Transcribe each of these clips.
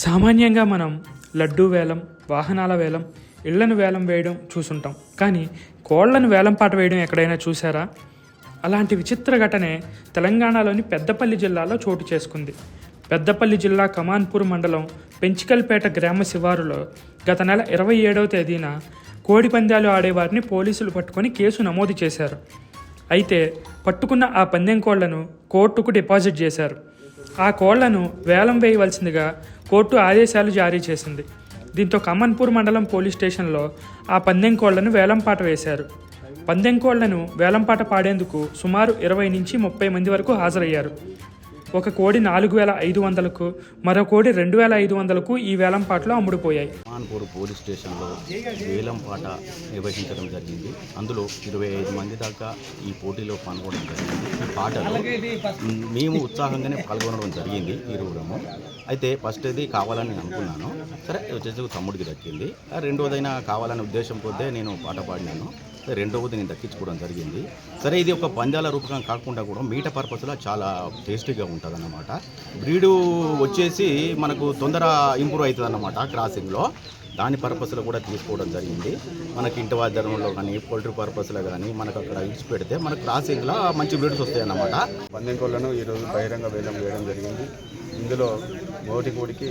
సామాన్యంగా మనం లడ్డూ వేలం వాహనాల వేలం ఇళ్ళను వేలం వేయడం చూసుంటాం. కానీ కోళ్ళను వేలం పాట వేయడం ఎక్కడైనా చూసారా అలాంటి విచిత్ర ఘటనే తెలంగాణలోని పెద్దపల్లి జిల్లాలో చోటు చేసుకుంది. పెద్దపల్లి జిల్లా కమాన్పూర్ మండలం పెంచికల్పేట గ్రామ శివారులో గత నెల ఇరవై ఏడవ తేదీన కోడి పందాలు ఆడేవారిని పోలీసులు పట్టుకొని కేసు నమోదు చేశారు. అయితే పట్టుకున్న ఆ పందెం కోళ్ళను కోర్టుకు డిపాజిట్ చేశారు. ఆ కోళ్ళను వేలం వేయవలసిందిగా కోర్టు ఆదేశాలు జారీ చేసింది. దీంతో కమ్మన్పూర్ మండలం పోలీస్ స్టేషన్లో ఆ పందెం కోళ్ళను వేలంపాట వేశారు. పందెం కోళ్ళను వేలంపాట పాడేందుకు సుమారు ఇరవై నుంచి ముప్పై మంది వరకు హాజరయ్యారు. ఒక కోడి నాలుగు వేల ఐదు వందలకు మరో కోడి రెండు వేల ఐదు వందలకు ఈ వేలంపాటలో అమ్ముడుపోయాయి. మాన్పూర్ పోలీస్ స్టేషన్లో వేలం పాట నిర్వహించడం జరిగింది. అందులో ఇరవై ఐదు మంది దాకా ఈ పోటీలో పాల్గొనడం జరిగింది. ఈ పాటలో మేము ఉత్సాహంగానే పాల్గొనడం జరిగింది ఇరువురము అయితే ఫస్ట్ ఇది కావాలని నేను అనుకున్నాను. సరే వచ్చేసి తమ్ముడికి దక్కింది. రెండోదైనా కావాలనే ఉద్దేశం పొద్దే నేను పాట పాడినాను. రెండవది నేను దక్కించుకోవడం జరిగింది. సరే ఇది ఒక పందాల రూపకం కాకుండా కూడా మీట పర్పస్లో చాలా టేస్టీగా ఉంటుంది అన్నమాట బ్రీడు వచ్చేసి మనకు తొందర ఇంప్రూవ్ అవుతుంది అన్నమాట క్రాసింగ్లో. దాని పర్పస్లో కూడా తీసుకోవడం జరిగింది. మనకి ఇంటి వాద్యంలో కానీ పోల్ట్రీ పర్పస్లో కానీ మనకు అక్కడ ఇచ్చి పెడితే మనకు క్రాసింగ్లో మంచి బ్రీడ్స్ వస్తాయి అన్నమాట పందెం కోళ్ళను ఈరోజు బహిరంగ వేలం వేయడం జరిగింది. ఇందులో మోటి కోడికి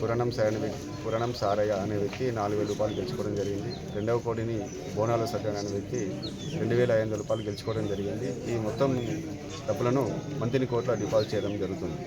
పురాణం సార్ అనే పురాణం సారయ్య అనే వ్యక్తి నాలుగు వేల రూపాయలు గెలుచుకోవడం జరిగింది. రెండవ కోటిని బోనాల సత్యన్ అనే వ్యక్తి రెండు వేల ఐదు వందల రూపాయలు గెలుచుకోవడం జరిగింది. ఈ మొత్తం డబ్బులను మంత్రిని కోట్ల డిపాజిట్ చేయడం జరుగుతుంది.